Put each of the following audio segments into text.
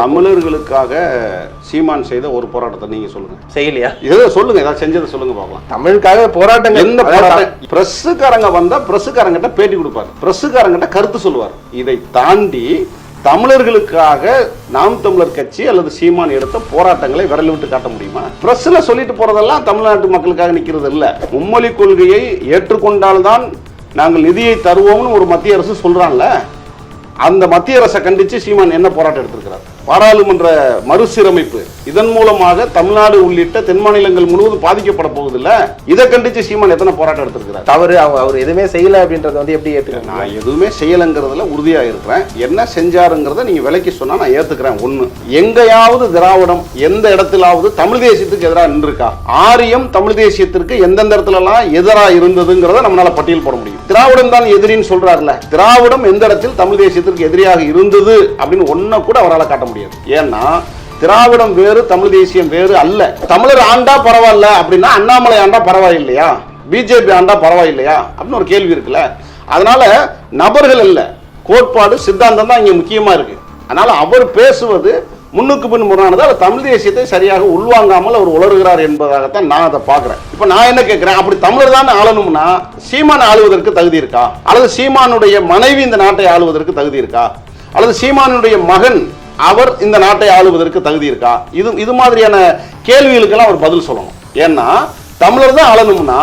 தமிழர்களுக்காக சீமான் செய்த ஒரு போராட்டத்தை நீங்க சொல்லுங்க. செய்யலையா? ஏதோ சொல்லுங்க ஏதாவது செஞ்சதை சொல்லுங்க பார்க்கலாம். தமிழுக்காக போராட்டங்கள் எந்த போராட்டம் பிரஸ்ஸுக்காரங்க வந்தா பிரஸ்ஸுக்காரங்கிட்ட பேட்டி கொடுப்பாரு. பிரஸ்ஸுக்காரங்கிட்ட கருத்து சொல்லுவார். இதை தாண்டி தமிழர்களுக்காக நாம் தமிழர் கட்சி அல்லது சீமான் எடுத்த போராட்டங்களை விரல் விட்டு காட்ட முடியுமா? பிரஸ்ல சொல்லிட்டு போறதெல்லாம் தமிழ்நாட்டு மக்களுக்காக நிக்கிறது இல்ல. மும்மொழி கொள்கையை ஏற்றுக்கொண்டால்தான் நாங்கள் நிதியை தருவோம்னு ஒரு மத்திய அரசு சொல்றான்ல. அந்த மத்திய அரசை கண்டித்து சீமான் என்ன போராட்டம் எடுத்திருக்கிறார்? பாராளுமன்ற மறுசீரமைப்பு. இதன் மூலமாக தமிழ்நாடு உள்ளிட்ட தென் மாநிலங்கள் முழுவதும் பாதிக்கப்பட போகுதுல்ல இதை கண்டிச்சு சீமான் எத்தனை போராட்டம் எடுத்திருக்கிறார்? தவறு அவங்க அவர் எதுவுமே செய்யல அப்படின்றது வந்து எப்படி ஏத்துக்கணும் நான் எதுவுமே செய்யலைங்கிறதுல உறுதியா இருக்கிறேன். என்ன செஞ்சாருங்கிறத நீங்க விலைக்கு சொன்னா நான் ஏத்துக்கிறேன். ஒண்ணு எங்கேயாவது திராவிடம் எந்த இடத்திலாவது தமிழ் தேசியத்துக்கு எதிராக நின்றுருக்கா? ஆரியம் தமிழ் தேசியத்திற்கு எந்தெந்த இடத்துல எல்லாம் எதிரா இருந்ததுங்கிறத நம்மளால பட்டியல் போட முடியும். திராவிடம் தான் எதிரின்னு சொல்றாருல திராவிடம் எந்த இடத்தில் தமிழ் தேசியத்திற்கு எதிரியாக இருந்தது அப்படின்னு ஒன்ன கூட அவரால் காட்ட முடியாது. ஏன்னா திராவிடம் வேறு தமிழ் தேசியம் வேறு அல்ல. தமிழர் ஆண்டா பரவாயில்ல அப்படின்னா அண்ணாமலை ஆண்டா பரவாயில்லையா? பிஜேபி ஆண்டா பரவாயில்லையா? அப்படின்னு ஒரு கேள்வி இருக்குல்ல. அதனால நபர்கள் இல்லை கோட்பாடு சித்தாந்தம் தான் இங்க முக்கியமா இருக்கு. அதனால அவர் பேசுவது முன்னுக்கு பின் முரணானது. அவர் தமிழ் தேசியத்தை சரியாக உள்வாங்காமல் அவர் உளறுகிறார் என்பதாகத்தான் நான் அதை பார்க்குறேன். இப்போ நான் என்ன கேட்குறேன்? அப்படி தமிழர் தான் ஆளணும்னா சீமான் ஆளுவதற்கு தகுதி இருக்கா? அல்லது சீமானுடைய மனைவி இந்த நாட்டை ஆளுவதற்கு தகுதி இருக்கா? அல்லது சீமானுடைய மகன் அவர் இந்த நாட்டை ஆளுவதற்கு தகுதி இருக்கா? இது இது மாதிரியான கேள்விகளுக்கெல்லாம் அவர் பதில் சொல்லணும். ஏன்னா தமிழர் தான் ஆளணும்னா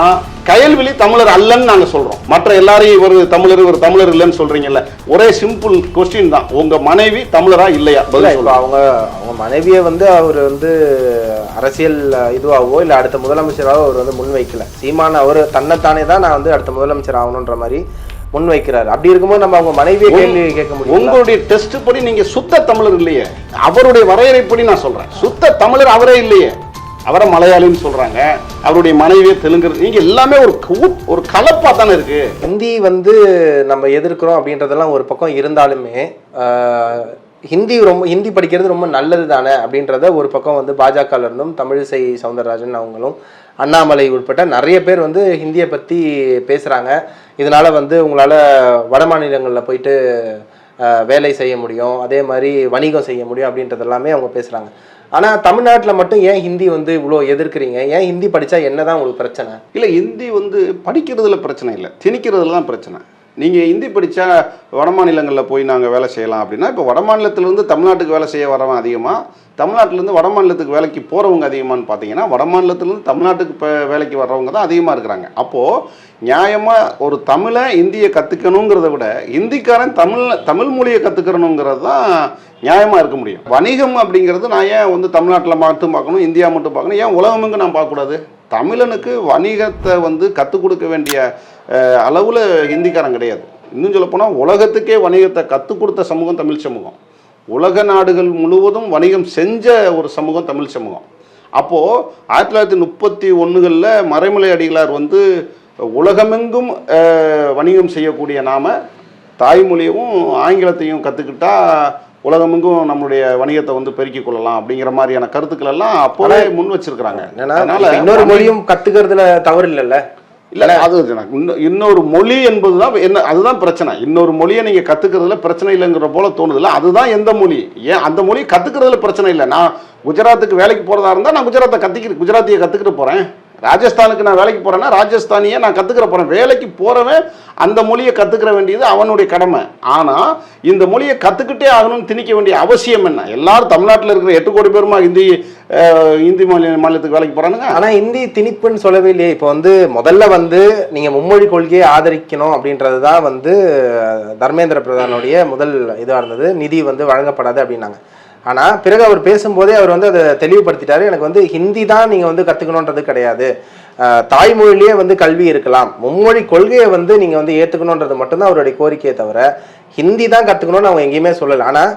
கயல்விழி தமிழர் அல்லன்னு நாங்க சொல்றோம். மற்ற எல்லாரையும் இவர் தமிழர் இவர் தமிழர் இல்லைன்னு சொல்றீங்கல்ல ஒரே சிம்பிள் கொஸ்டின் தான். உங்க மனைவி தமிழரா இல்லையா? இல்ல பதில் சொல்லுங்க அவங்க அவங்க மனைவியை வந்து அவர் வந்து அரசியல் இதுவாகவோ இல்ல அடுத்த முதலமைச்சராகவோ அவர் வந்து முன்வைக்கல. சீமான் அவர் தன்னைத்தானே தான் நான் வந்து அடுத்த முதலமைச்சர் ஆகணுன்ற மாதிரி முன்வைக்கிறாரு. அப்படி இருக்கும்போது நம்ம அவங்க மனைவியை கேள்வி கேட்க முடியும் உங்களுடைய டெஸ்ட் படி நீங்க சுத்த தமிழர் இல்லையே. அவருடைய வரையறைப்படி நான் சொல்றேன். சுத்த தமிழர் அவரே இல்லையே. அவரை மலையாளின்னு சொல்றாங்க. அவருடைய மனைவியை தெலுங்கு நீங்க எல்லாமே ஒரு ஒரு கலப்பா தானே இருக்கு. ஹிந்தி வந்து நம்ம எதிர்க்கிறோம் அப்படின்றதெல்லாம் ஒரு பக்கம் இருந்தாலுமே ஹிந்தி ரொம்ப ஹிந்தி படிக்கிறது ரொம்ப நல்லது தானே அப்படின்றத ஒரு பக்கம் வந்து பாஜகல இருந்தும் தமிழிசை சவுந்தரராஜன் அவங்களும் அண்ணாமலை உட்பட்ட நிறைய பேர் வந்து ஹிந்தியை பற்றி பேசுகிறாங்க இதனால் வந்து உங்களால் வட மாநிலங்களில் போயிட்டு வேலை செய்ய முடியும். அதே மாதிரி வணிகம் செய்ய முடியும் அப்படின்றது எல்லாமே அவங்க பேசுகிறாங்க ஆனால் தமிழ்நாட்டில் மட்டும் ஏன் ஹிந்தி வந்து இவ்வளோ எதிர்க்கிறீங்க? ஏன் ஹிந்தி படித்தா என்னதான் உங்களுக்கு பிரச்சனை? இல்லை ஹிந்தி வந்து படிக்கிறதுல பிரச்சனை இல்லை. திணிக்கிறதுல தான் பிரச்சனை. நீங்கள் ஹிந்தி படித்தா வட மாநிலங்களில் போய் நாங்கள் வேலை செய்யலாம் அப்படின்னா இப்போ வட மாநிலத்திலேருந்து தமிழ்நாட்டுக்கு வேலை செய்ய வரவன் அதிகமாக தமிழ்நாட்டிலேருந்து வட மாநிலத்துக்கு வேலைக்கு போகிறவங்க அதிகமான்னு பார்த்தீங்கன்னா வட மாநிலத்திலேருந்து தமிழ்நாட்டுக்கு இப்போ வேலைக்கு வர்றவங்க தான் அதிகமாக இருக்கிறாங்க. அப்போது நியாயமாக ஒரு தமிழை இந்தியை கற்றுக்கணுங்கிறத விட இந்திக்காரன் தமிழ் தமிழ் மொழியை கற்றுக்கணுங்கிறது தான் நியாயமாக இருக்க முடியும். வணிகம் அப்படிங்கிறது நான் ஏன் வந்து தமிழ்நாட்டில் மட்டும் பார்க்கணும் இந்தியா மட்டும் பார்க்கணும் ஏன் உலகமெங்கு நான் பார்க்கக்கூடாது? தமிழனுக்கு வணிகத்தை வந்து கற்றுக் கொடுக்க வேண்டிய அளவில் ஹிந்திக்காரன் கிடையாது. இன்னும் சொல்லப்போனால் உலகத்துக்கே வணிகத்தை கற்றுக் கொடுத்த சமூகம் தமிழ் சமூகம். உலக நாடுகள் முழுவதும் வணிகம் செஞ்ச ஒரு சமூகம் தமிழ் சமூகம். அப்போது ஆயிரத்தி தொள்ளாயிரத்தி முப்பத்தி ஒன்றுகளில் மறைமலை அடிகளார் வந்து உலகமெங்கும் வணிகம் செய்யக்கூடிய நாம தாய்மொழியவும் ஆங்கிலத்தையும் கற்றுக்கிட்டா உலகமெங்கும் நம்மளுடைய வணிகத்தை வந்து பெருக்கிக் கொள்ளலாம் அப்படிங்கிற மாதிரியான கருத்துக்கள் எல்லாம் அப்போவே முன் வச்சிருக்கிறாங்க. அதனால இன்னொரு மொழியும் கத்துக்கிறதுல தவறு இல்லைல்ல? இல்ல அது இன்னொரு மொழி என்பதுதான் என்ன அதுதான் பிரச்சனை. இன்னொரு மொழியை நீங்க கத்துக்கிறதுல பிரச்சனை இல்லைங்கிற போல தோணுதுல அதுதான் எந்த மொழி? ஏன் அந்த மொழி கத்துக்கிறதுல பிரச்சனை இல்லை. நான் குஜராத்துக்கு வேலைக்கு போறதா இருந்தா நான் குஜராத்தை கத்திக்கிட்டு குஜராத்தியை கத்துக்கிட்டு போறேன். ராஜஸ்தானுக்கு நான் வேலைக்கு போகிறேன்னா ராஜஸ்தானியை நான் கற்றுக்கிற போகிறேன் வேலைக்கு போகிறவன் அந்த மொழியை கற்றுக்கிற வேண்டியது அவனுடைய கடமை. ஆனால் இந்த மொழியை கற்றுக்கிட்டே ஆகணும்னு திணிக்க வேண்டிய அவசியம் என்ன? எல்லாரும் தமிழ்நாட்டில் இருக்கிற எட்டு கோடி பேருமா ஹிந்தி இந்தி ஹிந்தி மாநில மாநிலத்துக்கு வேலைக்கு போகிறானுங்க ஆனால் இந்தி திணிப்புன்னு சொல்லவே இல்லையே. இப்போ வந்து முதல்ல வந்து நீங்கள் மும்மொழி கொள்கையை ஆதரிக்கணும் அப்படின்றது தான் வந்து தர்மேந்திர பிரதானுடைய முதல் இதாக இருந்தது. நிதி வந்து வழங்கப்படாது அப்படின்னாங்க. ஆனால் பிறகு அவர் பேசும்போதே அவர் வந்து அதை தெளிவுபடுத்திட்டாரு. எனக்கு வந்து ஹிந்தி தான் நீங்கள் வந்து கற்றுக்கணுன்றது கிடையாது. தாய்மொழியிலேயே வந்து கல்வி இருக்கலாம். மும்மொழி கொள்கையை வந்து நீங்கள் வந்து ஏற்றுக்கணுன்றது மட்டும்தான் அவருடைய கோரிக்கையை தவிர ஹிந்தி தான் கற்றுக்கணும்னு அவங்க எங்கேயுமே சொல்லலை. ஆனால்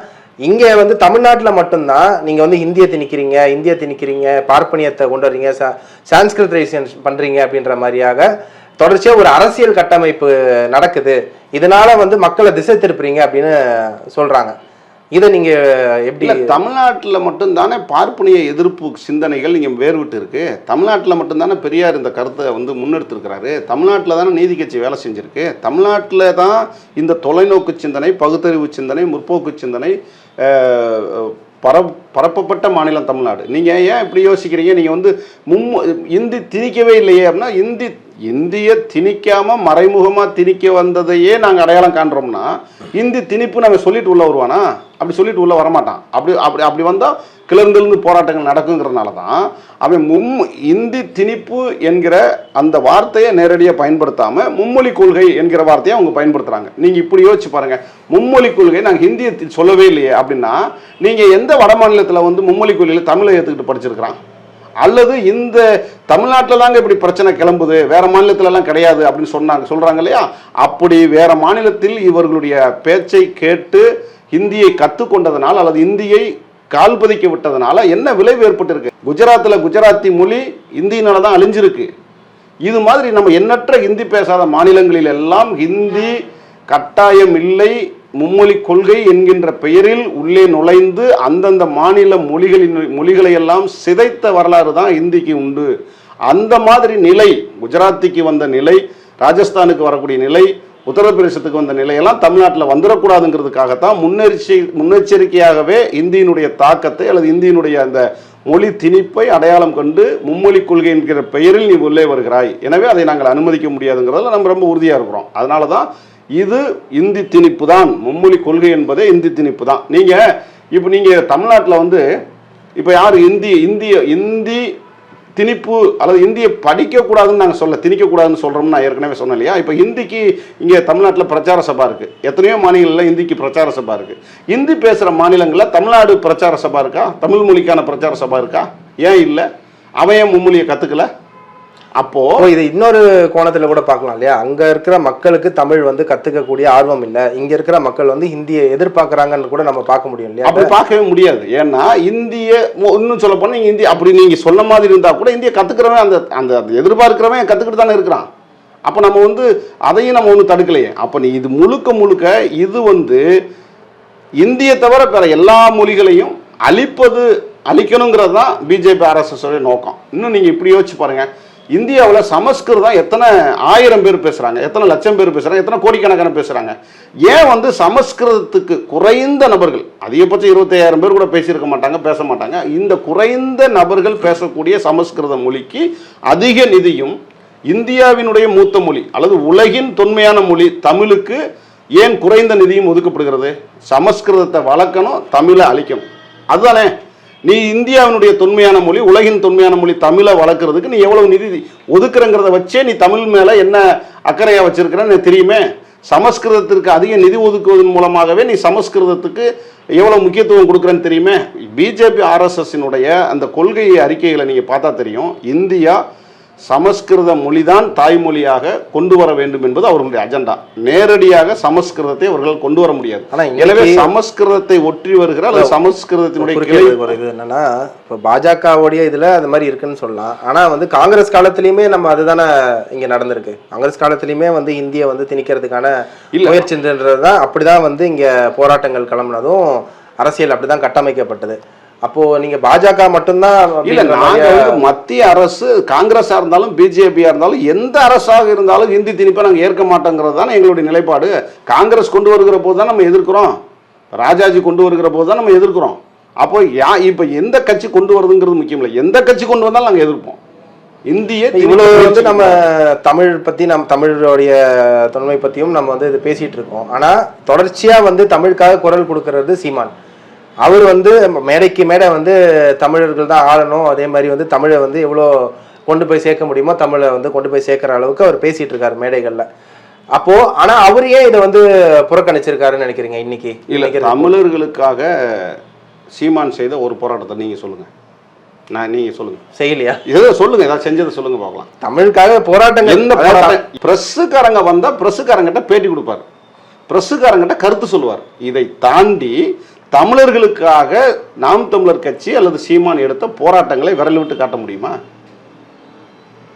இங்கே வந்து தமிழ்நாட்டில் மட்டும்தான் நீங்கள் வந்து ஹிந்தியை திணிக்கிறீங்க இந்தியை திணிக்கிறீங்க பார்ப்பனியத்தை கொண்டு வரீங்க சா சான்ஸ்கிரிட்ரைசேஷன் பண்ணுறீங்க அப்படின்ற மாதிரியாக தொடர்ச்சியாக ஒரு அரசியல் கட்டமைப்பு நடக்குது. இதனால வந்து மக்களை திசை திருப்புறீங்க அப்படின்னு சொல்கிறாங்க இதை நீங்க எப்படி தமிழ்நாட்டில் மட்டும்தானே பார்ப்பனிய எதிர்ப்பு சிந்தனைகள் நீங்க வேறுவிட்டு இருக்கு தமிழ்நாட்டில் மட்டும்தானே பெரியார் இந்த கருத்தை வந்து முன்னெடுத்திருக்கிறாரு. தமிழ்நாட்டில் தானே நீதி கட்சி வேலை செஞ்சிருக்கு. தமிழ்நாட்டில் தான் இந்த தொலைநோக்கு சிந்தனை பகுத்தறிவு சிந்தனை முற்போக்கு சிந்தனை பர பரப்பப்பட்ட மாநிலம் தமிழ்நாடு. நீங்கள் ஏன் இப்படி யோசிக்கிறீங்க? நீங்கள் வந்து மும் இந்தி திணிக்கவே இல்லையே அப்படின்னா இந்தி இந்திய திணிக்காம மறைமுகமாக திணிக்க வந்ததையே நாங்கள் அடையாளம் காண்றோம்னா இந்தி திணிப்பு நம்ம சொல்லிட்டு உள்ள வருவானா? அப்படி சொல்லிட்டு உள்ள வரமாட்டான். அப்படி அப்படி அப்படி வந்தால் கிளர்ந்திருந்து போராட்டங்கள் நடக்குங்கிறதுனால தான் அவன் மும் இந்தி திணிப்பு என்கிற அந்த வார்த்தையை நேரடியாக பயன்படுத்தாமல் மும்மொழி கொள்கை என்கிற வார்த்தையை அவங்க பயன்படுத்துகிறாங்க நீங்கள் இப்படி யோசிச்சு பாருங்கள் மும்மொழி கொள்கை நாங்கள் ஹிந்தியை சொல்லவே இல்லையே அப்படின்னா நீங்கள் எந்த வட மாநிலத்தில் வந்து மும்மொழி கொள்கையில் தமிழை ஏற்றுக்கிட்டு படிச்சிருக்கிறான்? அல்லது இந்த தமிழ்நாட்டில் தாங்க இப்படி பிரச்சனை கிளம்புது வேற மாநிலத்திலலாம் கிடையாது அப்படின்னு சொன்னாங்க சொல்கிறாங்க இல்லையா? அப்படி வேற மாநிலத்தில் இவர்களுடைய பேச்சை கேட்டு ஹிந்தியை கற்றுக்கொண்டதனால் அல்லது இந்தியை கால் பதிக்க விட்டதனால என்ன விளைவு ஏற்பட்டிருக்கு? குஜராத்தில் குஜராத்தி மொழி இந்தியினால தான் அழிஞ்சிருக்கு. இது மாதிரி நம்ம எண்ணற்ற ஹிந்தி பேசாத மாநிலங்களில் எல்லாம் ஹிந்தி கட்டாயம் இல்லை. மும்மொழி கொள்கை என்கின்ற பெயரில் உள்ளே நுழைந்து அந்தந்த மாநில மொழிகளின் மொழிகளை எல்லாம் சிதைத்த வரலாறு தான் ஹிந்திக்கு உண்டு. அந்த மாதிரி நிலை குஜராத்திக்கு வந்த நிலை ராஜஸ்தானுக்கு வரக்கூடிய நிலை உத்தரப்பிரதேசத்துக்கு வந்த நிலையெல்லாம் தமிழ்நாட்டில் வந்துடக்கூடாதுங்கிறதுக்காகத்தான் முன்னெச்சரி முன்னெச்சரிக்கையாகவே இந்தியினுடைய தாக்கத்தை அல்லது இந்தியினுடைய அந்த மொழி திணிப்பை அடையாளம் கண்டு மும்மொழி கொள்கை என்கிற பெயரில் நீ உள்ளே வருகிறாய். எனவே அதை நாங்கள் அனுமதிக்க முடியாதுங்கிறதுல நம்ம ரொம்ப உறுதியாக இருக்கிறோம். அதனால தான் இது இந்தி திணிப்பு தான் மும்மொழி கொள்கை என்பதே இந்தி திணிப்பு தான் நீங்கள் இப்போ நீங்கள் தமிழ்நாட்டில் வந்து இப்போ யார் இந்தி இந்திய இந்தி திணிப்பு அல்லது இந்தியை படிக்கக்கூடாதுன்னு நாங்கள் சொல்ல திணிக்கக்கூடாதுன்னு சொல்கிறோம்னு நான் ஏற்கனவே சொன்னேன் இல்லையா? இப்போ ஹிந்திக்கு இங்கே தமிழ்நாட்டில் பிரச்சார சபா இருக்குது எத்தனையோ மாநிலங்களில் ஹிந்திக்கு பிரச்சார சபா இருக்குது ஹிந்தி பேசுகிற மாநிலங்களில் தமிழ்நாடு பிரச்சார சபா இருக்கா? தமிழ் மொழிக்கான பிரச்சார சபா இருக்கா? ஏன் இல்லை? அவன் ஏன் மும்மொழியை கற்றுக்கல அப்போது இப்போ இது இன்னொரு கோணத்துல கூட பார்க்கலாம் இல்லையா? அங்க இருக்கிற மக்களுக்கு தமிழ் வந்து கத்துக்கக்கூடிய ஆர்வம் இல்ல. இங்க இருக்கிற மக்கள் வந்து ஹிந்தியை எதிர்பார்க்கறாங்கன்னு கூட நம்ம பார்க்க முடியும் இல்லையா? அப்படி பார்க்கவே முடியாது. ஏன்னா இந்திய இன்னும் சொல்ல நீங்கள் இந்திய அப்படி நீங்கள் சொன்ன மாதிரி இருந்தால் கூட இந்திய கற்றுக்கிறவன் அந்த அந்த எதிர்பார்க்கிறவன் கற்றுக்கிட்டு தானே இருக்கிறான். அப்போ நம்ம வந்து அதையும் நம்ம ஒன்றும் தடுக்கலையே. அப்போ நீ இது முழுக்க முழுக்க இது வந்து இந்திய தவிர பிற எல்லா மொழிகளையும் அழிப்பது அழிக்கணுங்கிறது தான் பிஜேபி ஆர்எஸ்எஸ் நோக்கம். இன்னும் நீங்கள் இப்படி யோசிச்சு பாருங்க. இந்தியாவில் சமஸ்கிருதம் எத்தனை ஆயிரம் பேர் பேசுகிறாங்க எத்தனை லட்சம் பேர் பேசுகிறாங்க எத்தனை கோடிக்கணக்கான பேசுகிறாங்க ஏன் வந்து சமஸ்கிருதத்துக்கு குறைந்த நபர்கள் அதிகபட்சம் இருபத்தையாயிரம் பேர் கூட பேசியிருக்க மாட்டாங்க பேச மாட்டாங்க. இந்த குறைந்த நபர்கள் பேசக்கூடிய சமஸ்கிருத மொழிக்கு அதிக நிதியும் இந்தியாவினுடைய மூத்த மொழி அல்லது உலகின் தொன்மையான மொழி தமிழுக்கு ஏன் குறைந்த நிதியும் ஒதுக்கப்படுகிறது? சமஸ்கிருதத்தை வளர்க்கணும் தமிழை அழிக்கணும். அதுதானே? நீ இந்தியாவினுடைய தொன்மையான மொழி உலகின் தொன்மையான மொழி தமிழை வளர்க்குறதுக்கு நீ எவ்வளவு நிதி ஒதுக்குறங்கிறத வச்சே நீ தமிழ் மேலே என்ன அக்கறையாக வச்சிருக்கிறன்னு தெரியுமே. சமஸ்கிருதத்திற்கு அதிக நிதி ஒதுக்குவதன் மூலமாகவே நீ சமஸ்கிருதத்துக்கு எவ்வளோ முக்கியத்துவம் கொடுக்குறேன்னு தெரியுமே. பிஜேபி ஆர்எஸ்எஸ்னுடைய அந்த கொள்கை அறிக்கைகளை நீங்கள் பார்த்தா தெரியும். இந்தியா சமஸ்கிருத மொழிதான் தாய்மொழியாக கொண்டு வர வேண்டும் என்பது அவர்களுடைய அஜெண்டா. நேரடியாக சமஸ்கிருதத்தை அவர்கள் கொண்டு வர முடியாது எனவே சமஸ்கிருதத்தை ஒற்றி வருகிற அல்லது சமஸ்கிருதத்தினுடைய இது என்னன்னா இப்போ பாஜகவுடைய இதுல அது மாதிரி இருக்குன்னு சொல்லலாம். ஆனா வந்து காங்கிரஸ் காலத்திலயுமே நம்ம அதுதானே இங்க நடந்திருக்கு. காங்கிரஸ் காலத்திலயுமே வந்து இந்தியை வந்து திணிக்கிறதுக்கான. முயற்சின்றது தான் அப்படிதான் வந்து இங்க போராட்டங்கள் கிளம்புனதும் அரசியல் அப்படிதான் கட்டமைக்கப்பட்டது. அப்போ நீங்க பாஜக மட்டும்தான் இல்ல நாங்க மத்திய அரசு காங்கிரஸா இருந்தாலும் பிஜேபியா இருந்தாலும் எந்த அரசாக இருந்தாலும் ஹிந்தி திணிப்பை நாங்க ஏற்க மாட்டோங்கிறது தான் எங்களுடைய நிலைப்பாடு. காங்கிரஸ் கொண்டு வருகிற போது தான் நம்ம எதிர்க்கிறோம். ராஜாஜி கொண்டு வருகிற போது தான் நம்ம எதிர்க்கிறோம். அப்போ யா இப்ப எந்த கட்சி கொண்டு வருதுங்கிறது முக்கியம் இல்லை. எந்த கட்சி கொண்டு வந்தாலும் நாங்க எதிர்ப்போம். இந்திய இவ்வளவு வந்து நம்ம தமிழ் பத்தி நம்ம தமிழருடைய தொன்மை பத்தியும் நம்ம வந்து இது பேசிட்டு இருக்கோம். ஆனா தொடர்ச்சியா வந்து தமிழுக்காக குரல் கொடுக்கறது சீமான். அவர் வந்து மேடைக்கு மேடை வந்து தமிழர்கள் தான் ஆளணும் அதே மாதிரி வந்து தமிழை வந்து எவ்வளோ கொண்டு போய் சேர்க்க முடியுமோ தமிழை வந்து கொண்டு போய் சேர்க்கிற அளவுக்கு அவர் பேசிட்டு இருக்காரு மேடைகள்ல. அப்போ ஆனா அவர் ஏன் இதை வந்து புறக்கணிச்சிருக்காருன்னு நினைக்கிறீங்க இன்னைக்கு? இல்ல தமிழர்களுக்காக சீமான் செய்த ஒரு போராட்டத்தை நீங்க சொல்லுங்க. நான் நீங்க சொல்லுங்க. செய்யலையா? ஏதோ சொல்லுங்க ஏதாவது செஞ்சதை சொல்லுங்க பார்க்கலாம். தமிழுக்காக போராட்டங்கள். எந்த போராட்டம்? பிரஸ்ஸுக்காரங்க வந்தா பிரஸ்ஸுக்காரங்கிட்ட பேட்டி கொடுப்பார். பிரஸ்ஸுக்காரங்கிட்ட கருத்து சொல்லுவார். இதை தாண்டி தமிழர்களுக்காக நாம் தமிழர் கட்சி அல்லது சீமான் எடுத்த போராட்டங்களை விரல் விட்டு காட்ட முடியுமா?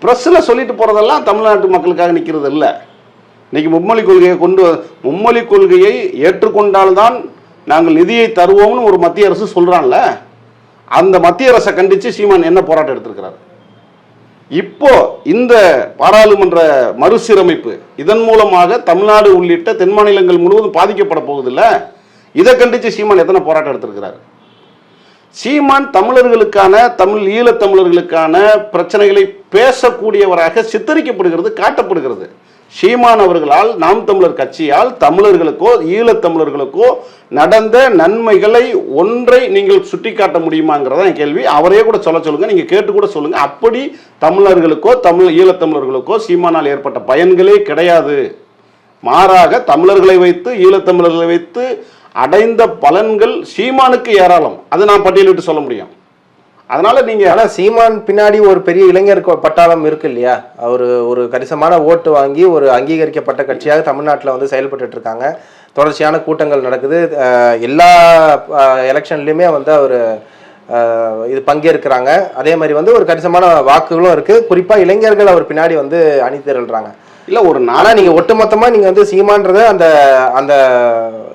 பிரஸ்ஸில் சொல்லிட்டு போறதெல்லாம் தமிழ்நாட்டு மக்களுக்காக நிற்கிறது இல்லை இன்னைக்கு மும்மொழி கொள்கையை கொண்டு மும்மொழி கொள்கையை ஏற்றுக்கொண்டால்தான் நாங்கள் நிதியை தருவோம்னு ஒரு மத்திய அரசு சொல்கிறான்ல அந்த மத்திய அரசை கண்டித்து சீமான் என்ன போராட்டம் எடுத்திருக்கிறார்? இப்போ இந்த பாராளுமன்ற மறுசீரமைப்பு இதன் மூலமாக தமிழ்நாடு உள்ளிட்ட தென் மாநிலங்கள் முழுவதும் பாதிக்கப்பட போகுதில்லை இதை கண்டித்து சீமான் எத்தனை போராட்டம் எடுத்திருக்கிறார்? சீமான் தமிழர்களுக்கான தமிழ் ஈழத்தமிழர்களுக்கான பிரச்சனைகளை பேசக்கூடியவராக சித்தரிக்கப்படுகிறது காட்டப்படுகிறது. சீமான் அவர்களால் நாம் தமிழர் கட்சியால் தமிழர்களுக்கோ ஈழத்தமிழர்களுக்கோ நடந்த நன்மைகளை ஒன்றை நீங்கள் சுட்டிக்காட்ட முடியுமாங்கிறதா என் கேள்வி. அவரே கூட சொல்ல சொல்லுங்க நீங்க கேட்டு கூட சொல்லுங்க. அப்படி தமிழர்களுக்கோ தமிழ் ஈழத்தமிழர்களுக்கோ சீமானால் ஏற்பட்ட பயன்களே கிடையாது. மாறாக தமிழர்களை வைத்து ஈழத்தமிழர்களை வைத்து அடைந்த பலன்கள் சீமானுக்கு ஏராளம். அது நான் பட்டியலிட்டு சொல்ல முடியும். அதனால நீங்க ஆனா சீமான் பின்னாடி ஒரு பெரிய இளைஞர் பட்டாளம் இருக்கு இல்லையா? ஒரு ஒரு கணிசமான ஓட்டு வாங்கி ஒரு அங்கீகரிக்கப்பட்ட கட்சியாக தமிழ்நாட்டில் வந்து செயல்பட்டு இருக்காங்க. தொடர்ச்சியான கூட்டங்கள் நடக்குது. எல்லா எலெக்ஷன்லையுமே வந்து அவர் இது பங்கேற்கிறாங்க. அதே மாதிரி வந்து ஒரு கணிசமான வாக்குகளும் இருக்கு. குறிப்பா இளைஞர்கள் அவர் பின்னாடி வந்து அணி திரள்றாங்க இல்ல ஒரு ஆனா நாளா நீங்க ஒட்டுமொத்தமா நீங்க வந்து சீமான்றத அந்த அந்த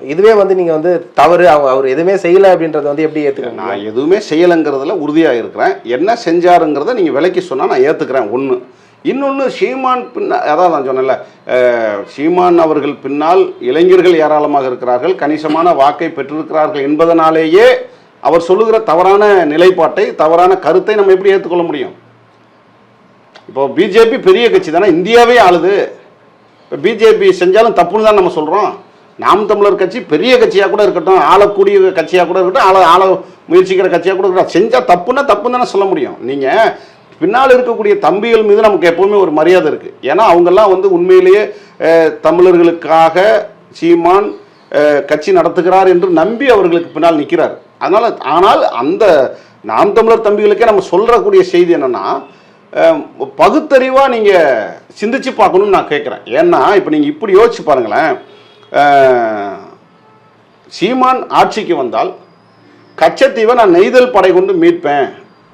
இதுவே வந்து நீங்க வந்து தவறு அவங்க அவர் எதுவுமே செய்யல அப்படின்றத வந்து எப்படி ஏற்றுக்கிறேன் நான் எதுவுமே செய்யலைங்கிறதுல உறுதியாக இருக்கிறேன். என்ன செஞ்சாருங்கிறத நீங்கள் விலைக்கு சொன்னால் நான் ஏற்றுக்கிறேன் ஒன்று இன்னொன்று சீமான் பின்னா அதான் நான் சொன்னேன்ல சீமான் அவர்கள் பின்னால் இளைஞர்கள் ஏராளமாக இருக்கிறார்கள் கணிசமான வாக்கை பெற்றிருக்கிறார்கள் என்பதனாலேயே அவர் சொல்லுகிற தவறான நிலைப்பாட்டை தவறான கருத்தை நம்ம எப்படி ஏற்றுக்கொள்ள முடியும்? இப்போ பிஜேபி பெரிய கட்சி தானே இந்தியாவே ஆளுது. இப்போ பிஜேபி செஞ்சாலும் தப்புன்னு தான் நம்ம சொல்கிறோம் நாம் தமிழர் கட்சி பெரிய கட்சியாக கூட இருக்கட்டும் ஆளக்கூடிய கட்சியாக கூட இருக்கட்டும் ஆள ஆள முயற்சிக்கிற கட்சியாக கூட இருக்கட்டும். செஞ்சால் தப்புன்னா தப்புன்னு தானே சொல்ல முடியும். நீங்கள் பின்னால் இருக்கக்கூடிய தம்பிகள் மீது நமக்கு எப்போவுமே ஒரு மரியாதை இருக்குது ஏன்னா அவங்கெல்லாம் வந்து உண்மையிலேயே தமிழர்களுக்காக சீமான் கட்சி நடத்துகிறார் என்று நம்பி அவர்களுக்கு பின்னால் நிற்கிறார் அதனால் ஆனால் அந்த நாம் தமிழர் தம்பிகளுக்கே நம்ம சொல்கிறக்கூடிய செய்தி என்னென்னா பகுத்தறிவாக நீங்கள் சிந்திச்சு பார்க்கணும்னு நான் கேட்குறேன் ஏன்னா இப்போ நீங்கள் இப்படி யோசிச்சு பாருங்களேன். சீமான் ஆட்சிக்கு வந்தால் கச்சத்தீவை நான் நெய்தல் படை கொண்டு மீட்பேன்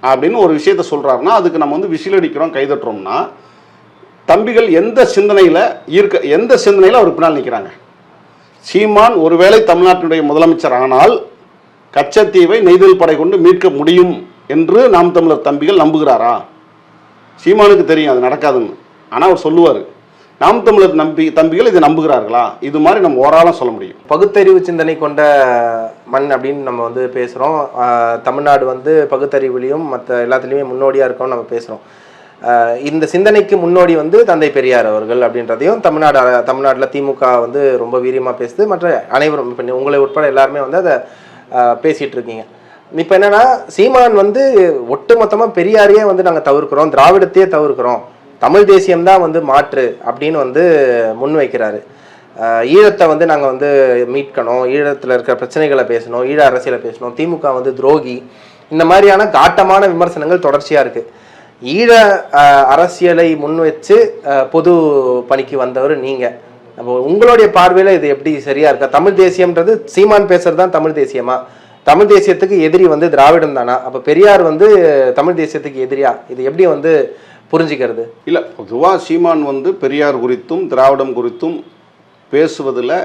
அப்படின்னு ஒரு விஷயத்த சொல்கிறாருன்னா அதுக்கு நம்ம வந்து விசிலடிக்கிறோம் கைதட்டுறோம்னா தம்பிகள் எந்த சிந்தனையில் ஈர்க்க எந்த சிந்தனையில் அவர் பின்னால் நிற்கிறாங்க சீமான் ஒருவேளை தமிழ்நாட்டினுடைய முதலமைச்சர் ஆனால் கச்சத்தீவை நெய்தல் படை கொண்டு மீட்க முடியும் என்று நாம் தமிழர் தம்பிகள் நம்புகிறாரா? சீமானுக்கு தெரியும் அது நடக்காதுன்னு. ஆனால் அவர் சொல்லுவார் நாம் தமிழர் நம்பி தம்பிகள் இதை நம்புகிறார்களா? இது மாதிரி நம்ம ஓராளம் சொல்ல முடியும். பகுத்தறிவு சிந்தனை கொண்ட மண் அப்படின்னு நம்ம வந்து பேசுகிறோம் தமிழ்நாடு வந்து பகுத்தறிவுலையும் மற்ற எல்லாத்துலேயுமே முன்னோடியாக இருக்கோம்னு நம்ம பேசுகிறோம் இந்த சிந்தனைக்கு முன்னோடி வந்து தந்தை பெரியார் அவர்கள் அப்படின்றதையும் தமிழ்நாடு தமிழ்நாட்டில் திமுக வந்து ரொம்ப வீரியமாக பேசுது. மற்ற அனைவரும் இப்போ உங்களை உட்பட எல்லாருமே வந்து அதை பேசிகிட்டு இருக்கீங்க. இப்போ என்னன்னா சீமான் வந்து ஒட்டுமொத்தமாக பெரியாரையே வந்து நாங்கள் தவிர்க்கிறோம் திராவிடத்தையே தவிர்க்கிறோம். தமிழ் தேசியம்தான் வந்து மாற்று அப்படின்னு வந்து முன்வைக்கிறாரு வைக்கிறாரு. ஈழத்தை வந்து நாங்கள் வந்து மீட்கணும் ஈழத்தில் இருக்கிற பிரச்சனைகளை பேசணும் ஈழ அரசியலை பேசணும் திமுக வந்து துரோகி. இந்த மாதிரியான காட்டமான விமர்சனங்கள் தொடர்ச்சியாக இருக்குது ஈழ அரசியலை முன் வச்சு பொது பணிக்கு வந்தவர் நீங்கள் அப்போ உங்களுடைய பார்வையில் இது எப்படி சரியாக இருக்கா? தமிழ் தேசியம்ன்றது சீமான் பேசுறது தான் தமிழ் தேசியமாக தமிழ் தேசியத்துக்கு எதிரி வந்து திராவிடம் தானா? அப்போ பெரியார் வந்து தமிழ் தேசியத்துக்கு எதிரியா? இது எப்படி வந்து புரிஞ்சுக்கிறது? இல்லை பொதுவாக சீமான் வந்து பெரியார் குறித்தும் திராவிடம் குறித்தும் பேசுவதில்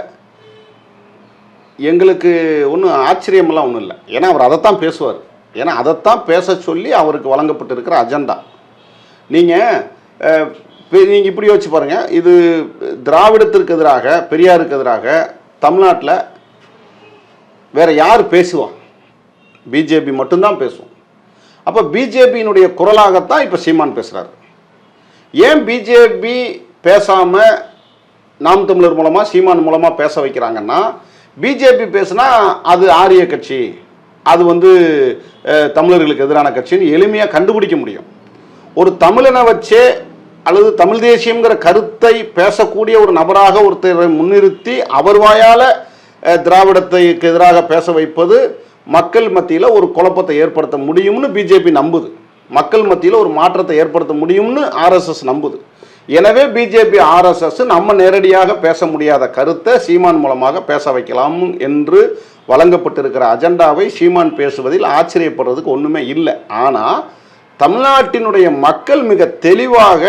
எங்களுக்கு ஒன்றும் ஆச்சரியமெல்லாம் ஒன்றும் இல்லை. ஏன்னா அவர் அதைத்தான் பேசுவார். ஏன்னா அதைத்தான் பேச சொல்லி அவருக்கு வழங்கப்பட்டிருக்கிற அஜெண்டா. நீங்கள் நீங்கள் இப்படி யோசிச்சு பாருங்கள் இது திராவிடத்திற்கு எதிராக பெரியாருக்கு எதிராக தமிழ்நாட்டில் வேற யார் பேசுவா? பிஜேபி மட்டும்தான் பேசுவோம் அப்போ பிஜேபியினுடைய குரலாகத்தான் இப்போ சீமான் பேசுகிறாரு ஏன் பிஜேபி பேசாமல் நாம் தமிழர் மூலமாக சீமான் மூலமாக பேச வைக்கிறாங்கன்னா பிஜேபி பேசுனா அது ஆரிய கட்சி அது வந்து தமிழர்களுக்கு எதிரான கட்சின்னு எளிமையாக கண்டுபிடிக்க முடியும். ஒரு தமிழனை வச்சே அல்லது தமிழ் தேசியங்கிற கருத்தை பேசக்கூடிய ஒரு நபராக ஒருத்தரை முன்னிறுத்தி அவர் வாயால் திராவிடத்துக்கு எதிராக பேச வைப்பது மக்கள் மத்தியில் ஒரு குழப்பத்தை ஏற்படுத்த முடியும்னு பிஜேபி நம்புது. மக்கள் மத்தியில் ஒரு மாற்றத்தை ஏற்படுத்த முடியும்னு ஆர்எஸ்எஸ் நம்புது. எனவே பிஜேபி ஆர்எஸ்எஸ் நம்ம நேரடியாக பேச முடியாத கருத்தை சீமான் மூலமாக பேச வைக்கலாம் என்று வழங்கப்பட்டிருக்கிற அஜெண்டாவை சீமான் பேசுவதில் ஆச்சரியப்படுறதுக்கு ஒன்றுமே இல்லை. ஆனால் தமிழ்நாட்டினுடைய மக்கள் மிக தெளிவாக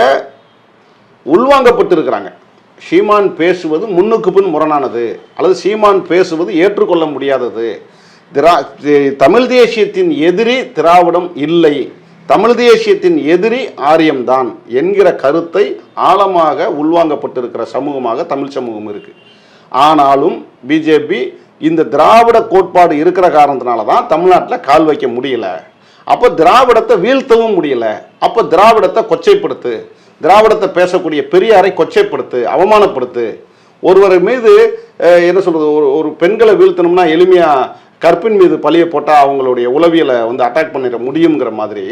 உள்வாங்கப்பட்டிருக்கிறாங்க. சீமான் பேசுவது முன்னுக்கு பின் முரணானது அல்லது சீமான் பேசுவது ஏற்றுக்கொள்ள முடியாதது. திரா தமிழ் தேசியத்தின் எதிரி திராவிடம் இல்லை. தமிழ் தேசியத்தின் எதிரி ஆரியம்தான் என்கிற கருத்தை ஆழமாக உள்வாங்கப்பட்டிருக்கிற சமூகமாக தமிழ் சமூகம் இருக்குது ஆனாலும் பிஜேபி இந்த திராவிட கோட்பாடு இருக்கிற காரணத்தினால தான் தமிழ்நாட்டில் கால் வைக்க முடியல. அப்போ திராவிடத்தை வீழ்த்தவும் முடியல. அப்போ திராவிடத்தை கொச்சைப்படுத்து. திராவிடத்தை பேசக்கூடிய பெரியாரை கொச்சைப்படுத்து அவமானப்படுத்து ஒருவர் மீது என்ன சொல்றது ஒரு ஒரு பெண்களை வீழ்த்தணும்னா எளிமையா கற்பின் மீது பழிய போட்டால் அவங்களுடைய உளவியலை வந்து அட்டாக் பண்ணிட முடியுங்கிற மாதிரி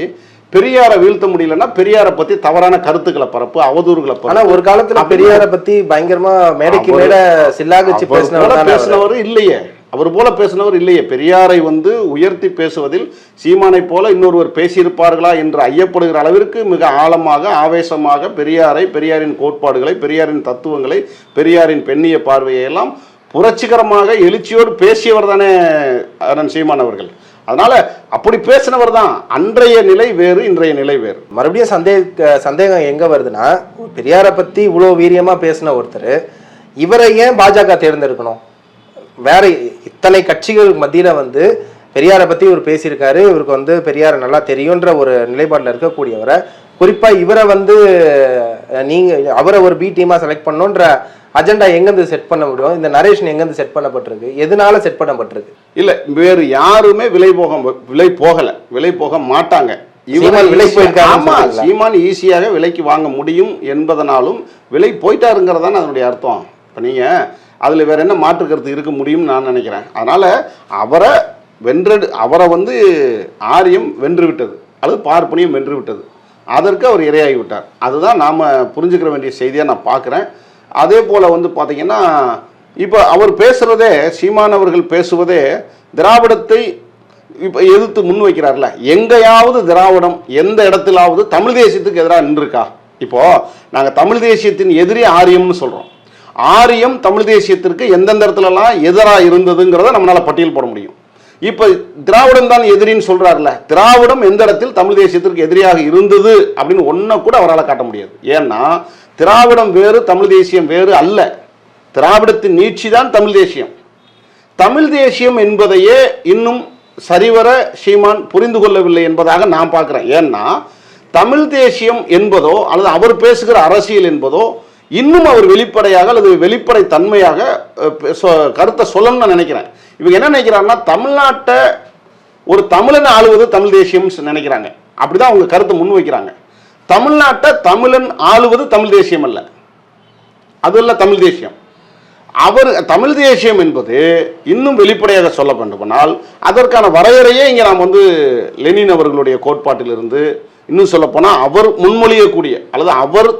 பெரியாரை வீழ்த்த முடியலன்னா பெரியாரை பத்தி தவறான கருத்துக்களை பரப்பு அவதூறுகளை ஆனா ஒரு காலத்துல பெரியார பத்தி பயங்கரமா மேடைக்கு மேல சில்லாகிச்சு பேசினவர். பேசினவர் இல்லையே. அவர் போல பேசினவர் இல்லையே. பெரியாரை வந்து உயர்த்தி பேசுவதில் சீமானை போல இன்னொருவர் பேசியிருப்பார்களா என்று ஐயப்படுகிற அளவிற்கு மிக ஆழமாக ஆவேசமாக பெரியாரை பெரியாரின் கோட்பாடுகளை பெரியாரின் தத்துவங்களை பெரியாரின் பெண்ணிய பார்வையை எல்லாம் புரட்சிகரமாக எழுச்சியோடு பேசியவர் தானே அண்ணன் சீமான் அவர்கள். அதனால அப்படி பேசினவர் தான். அன்றைய நிலை வேறு இன்றைய நிலை வேறு. மறுபடியும் சந்தேக சந்தேகம் எங்க வருதுன்னா பெரியாரை பத்தி இவ்வளோ வீரியமா பேசின ஒருத்தர் இவரை ஏன் பாஜக தேர்ந்தெடுக்கணும்? வேற இத்தனை கட்சிகள் மத்தியில வந்து பெரியாரை பத்தி இவர் பேசியிருக்காரு. இவருக்கு வந்து பெரியாரை நல்லா தெரியுன்ற ஒரு நிலைப்பாட்டில் இருக்கக்கூடியவரை. குறிப்பா இவரை வந்து அஹ், நீங்க அவரை ஒரு பி டீமா செலக்ட் பண்ணணுன்ற அஜெண்டா எங்கேருந்து செட் பண்ண முடியும்? இந்த நரேஷன் எங்கேருந்து செட் பண்ணப்பட்டிருக்கு? எதனால செட் பண்ணப்பட்டிருக்கு? இல்ல வேறு யாருமே விலை போக விலை போகல. விலை போக மாட்டாங்க. இவரை சீமான் விலை சொல்றீங்களா? சீமான் ஈஸியாக விலைக்கு வாங்க முடியும் என்பதனாலும் விலை போயிட்டாருங்கிறது தான் அதனுடைய அர்த்தம். இப்போ நீங்க அதில் வேற என்ன மாற்று கருத்து இருக்க முடியும்னு நான் நினைக்கிறேன். அதனால் அவரை வென்று அவரை வந்து ஆரியம் வென்று விட்டது. அல்லது பார்ப்பனியம் வென்று விட்டது. அதற்கு அவர் இரையாகி விட்டார். அதுதான் நாம் புரிஞ்சுக்கிற வேண்டிய செய்தியாக நான் பார்க்குறேன். அதே போல் வந்து பார்த்திங்கன்னா இப்போ அவர் பேசுகிறதே சீமானவர்கள் பேசுவதே திராவிடத்தை இப்போ எதிர்த்து முன் வைக்கிறார்ல. எங்கேயாவது திராவிடம் எந்த இடத்திலாவது தமிழ் தேசியத்துக்கு எதிராக நின்றுருக்கா? இப்போது நாங்கள் தமிழ் தேசியத்தின் எதிரி ஆரியம்னு சொல்கிறோம் ஆரியம் தமிழ் தேசியத்திற்கு எந்தெந்த இடத்துலலாம் எதிராக இருந்ததுங்கிறத நம்மளால் பட்டியல் போட முடியும். இப்போ திராவிடம் தான் எதிரின்னு சொல்றாருல திராவிடம் எந்த இடத்தில் தமிழ் தேசியத்திற்கு எதிரியாக இருந்தது அப்படின்னு ஒன்றை கூட அவரால் காட்ட முடியாது. ஏன்னா திராவிடம் வேறு தமிழ் தேசியம் வேறு அல்ல. திராவிடத்தின் நீட்சி தான் தமிழ் தேசியம். தமிழ் தேசியம் என்பதையே இன்னும் சரிவர சீமான் புரிந்து கொள்ளவில்லை என்பதாக நான் பார்க்குறேன். ஏன்னா தமிழ் தேசியம் என்பதோ அல்லது அவர் பேசுகிற அரசியல் என்பதோ இன்னும் அவர் வெளிப்படையாக அல்லது வெளிப்படை தன்மையாக சொ- கருத்தை சொல்லணும்னு நான் நினைக்கிறேன். இவங்க என்ன நினைக்கிறாங்கன்னா தமிழ்நாட்டை ஒரு தமிழன் ஆளுவது தமிழ் தேசியம் நினைக்கிறாங்க. அப்படிதான் அவங்க கருத்தை முன்வைக்கிறாங்க தமிழ்நாட்டை தமிழன் ஆளுவது தமிழ் தேசியம் அல்ல. அது இல்லை தமிழ் தேசியம். அவர் தமிழ் தேசியம் என்பது இன்னும் வெளிப்படையாக சொல்ல வேண்டுமானால் அதற்கான வரையறையே இங்கே நாம் வந்து லெனின் அவர்களுடைய கோட்பாட்டிலிருந்து இன்னும் சொல்லப்போனால் அவர் முன்மொழியக்கூடிய அல்லது அவர்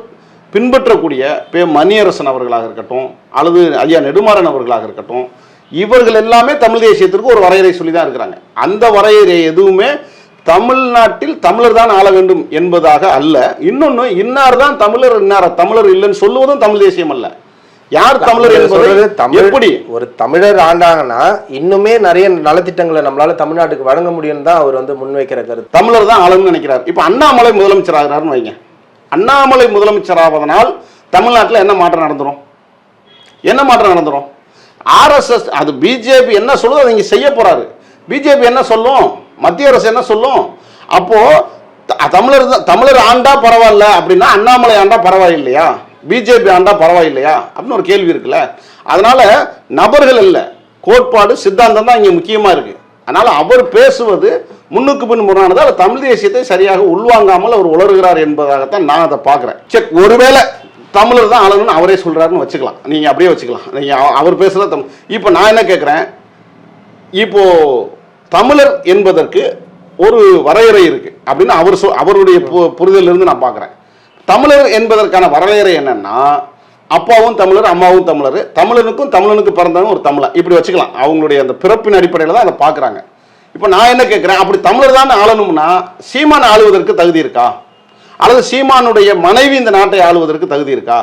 பின்பற்றக்கூடிய பே மணியரசன் அவர்களாக இருக்கட்டும் அல்லது ஐயா நெடுமாறன் அவர்களாக இருக்கட்டும் இவர்கள் எல்லாமே தமிழ் தேசியத்திற்கு ஒரு வரையறை சொல்லி தான் இருக்கிறாங்க. அந்த வரையறை எதுவுமே தமிழ்நாட்டில் தமிழர் தான் ஆள வேண்டும் என்பதாக அல்ல. இன்னொன்று இன்னார் தான் தமிழர் இன்னார் தமிழர் இல்லைன்னு சொல்லுவதும் தமிழ் தேசியம் அல்ல. யார் தமிழர் என்பதை எப்படி? ஒரு தமிழர் ஆண்டாங்கன்னா இன்னுமே நிறைய நலத்திட்டங்களை நம்மளால தமிழ்நாட்டுக்கு வழங்க முடியும்னு தான் அவர் வந்து முன்வைக்கிற கருத்து. தமிழர் தான் ஆளுன்னு நினைக்கிறார். இப்போ அண்ணாமலை முதலமைச்சர் ஆகிறாருன்னு வைங்க. அண்ணாமலை முதலமைச்சராவதனால் தமிழ்நாட்டில் என்ன மாற்றம் நடந்துரும்? என்ன மாற்றம் நடந்துரும்? ஆர்எஸ்எஸ் அது பிஜேபி என்ன சொல்லுதோ அதை இங்கே செய்ய போகிறாரு பிஜேபி என்ன சொல்லும்? மத்திய அரசு என்ன சொல்லும்? அப்போது த- தமிழர் தான் தமிழர் ஆண்டா பரவாயில்ல அப்படின்னா அண்ணாமலை ஆண்டா பரவாயில்லையா? பிஜேபி ஆண்டா பரவாயில்லையா? அப்படின்னு ஒரு கேள்வி இருக்குல்ல. அதனால நபர்கள் இல்லை. கோட்பாடு சித்தாந்தம் தான் இங்கே முக்கியமாக இருக்குது அதனால் அவர் பேசுவது முன்னுக்கு பின் முரணானது அவர் தமிழ் தேசியத்தை சரியாக உள்வாங்காமல் அவர் உளறுகிறார் என்பதாகத்தான் நான் அதை பார்க்குறேன். செக் ஒருவேளை தமிழர் தான் ஆளணும்னு அவரே சொல்கிறாருன்னு வச்சுக்கலாம். நீங்கள் அப்படியே வச்சுக்கலாம். நீங்கள் அவர் பேசுகிற தமிழ். இப்போ நான் என்ன கேட்குறேன்? இப்போது தமிழர் என்பதற்கு ஒரு வரையறை இருக்குது அப்படின்னு அவர் சொ அவருடைய பு- புரிதலிருந்து நான் பார்க்குறேன். தமிழர் என்பதற்கான வரையறை என்னென்னா அப்பாவும் தமிழர் அம்மாவும் தமிழர். தமிழனுக்கும் தமிழனுக்கு பிறந்தவங்க ஒரு தமிழன். இப்படி வச்சுக்கலாம். அவங்களுடைய அந்த பிறப்பின் அடிப்படையில் தான் அதை பார்க்குறாங்க. இப்போ நான் என்ன கேட்குறேன்? அப்படி தமிழர் தான் ஆளணும்னா சீமான் ஆளுவதற்கு தகுதி இருக்கா? அல்லது சீமானுடைய மனைவி இந்த நாட்டை ஆளுவதற்கு தகுதி இருக்கா?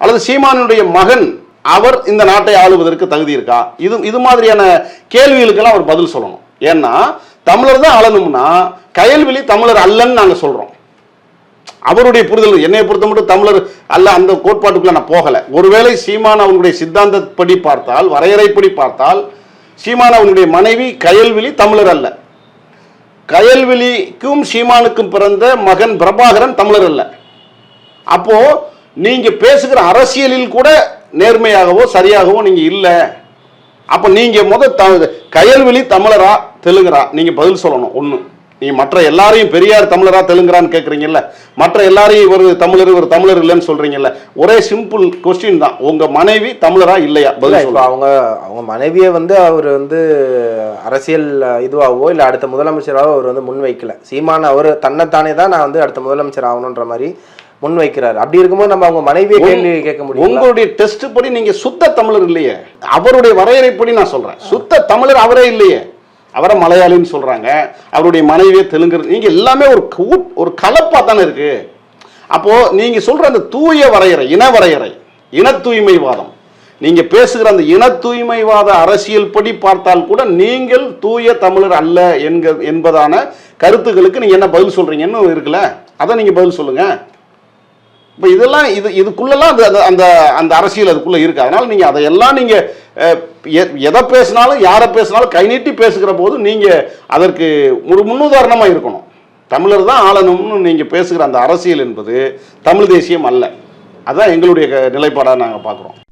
அல்லது சீமானுடைய மகன் அவர் இந்த நாட்டை ஆளுவதற்கு தகுதி இருக்கா? இது இது மாதிரியான கேள்விகளுக்கெல்லாம் அவர் பதில் சொல்லணும். ஏன்னா தமிழர் தான் ஆளணும்னா கயல்விழி தமிழர் அல்லன்னு நாங்கள் சொல்கிறோம் அவருடைய புரிதல் என்னை பொறுத்த மட்டும் தமிழர் அல்ல அந்த கோட்பாட்டுக்குள்ள நான் போகலை. ஒருவேளை சீமான் அவனுடைய சித்தாந்தப்படி பார்த்தால் வரையறைப்படி பார்த்தால் சீமான் அவனுடைய மனைவி கயல்விழி தமிழர் அல்ல. கயல்விழிக்கும் சீமானுக்கும் பிறந்த மகன் பிரபாகரன் தமிழர் அல்ல. அப்போ நீங்க பேசுகிற அரசியலில் கூட நேர்மையாகவோ சரியாகவோ நீங்க இல்லை. அப்போ நீங்க முத த- கயல்விழி தமிழரா தெலுங்கரா? நீங்க பதில் சொல்லணும் ஒன்று நீங்க மற்ற எல்லாரையும் பெரியார் தமிழரா தெலுங்குறான்னு கேக்குறீங்கல்ல மற்ற எல்லாரையும் இவர் தமிழர் இவர் தமிழர் இல்லைன்னு சொல்றீங்கல்ல ஒரே சிம்பிள் கொஸ்டின் தான். உங்க மனைவி தமிழரா இல்லையா? இல்ல பதில் அவங்க அவங்க மனைவியை வந்து அவர் வந்து அரசியல் இதுவாகவோ இல்ல அடுத்த முதலமைச்சராகவோ அவர் வந்து முன்வைக்கல. சீமான் அவர் தன்னைத்தானே தான் நான் வந்து அடுத்த முதலமைச்சர் ஆகணுன்ற மாதிரி முன் வைக்கிறாரு அப்படி இருக்கும்போது நம்ம அவங்க மனைவியை கேள்வி கேட்க முடியும் உங்களுடைய டெஸ்ட் படி நீங்க சுத்த தமிழர் இல்லையே. அவருடைய வரையறைப்படி நான் சொல்றேன். சுத்த தமிழர் அவரே இல்லையே. அவரை மலையாளின்னு சொல்கிறாங்க அவருடைய மனைவியே தெலுங்கு நீங்கள் எல்லாமே ஒரு ஒரு கலப்பாக தானே இருக்குது அப்போது நீங்கள் சொல்கிற அந்த தூய வரையறை இன வரையறை இன தூய்மைவாதம் நீங்கள் பேசுகிற அந்த இன தூய்மைவாத அரசியல் படி பார்த்தால் கூட நீங்கள் தூய தமிழர் அல்ல என்க என்பதான கருத்துக்களுக்கு நீங்கள் என்ன பதில் சொல்கிறீங்கன்னு இருக்குல்ல? அதை நீங்கள் பதில் சொல்லுங்கள் இப்போ இதெல்லாம் இது இதுக்குள்ளெல்லாம் அந்த அந்த- அந்த அந்த அரசியல் அதுக்குள்ளே இருக்குது அதனால் நீங்கள் அதையெல்லாம் நீங்கள் எதை பேசினாலும் யாரை பேசினாலும் கை நீட்டி பேசுகிற போது நீங்கள் அதற்கு ஒரு முன்னுதாரணமாக இருக்கணும். தமிழர் தான் ஆளணும்னு நீங்கள் பேசுகிற அந்த அரசியல் என்பது தமிழ் தேசியம் அல்ல. அதுதான் எங்களுடைய க- நாங்கள் பார்க்குறோம்.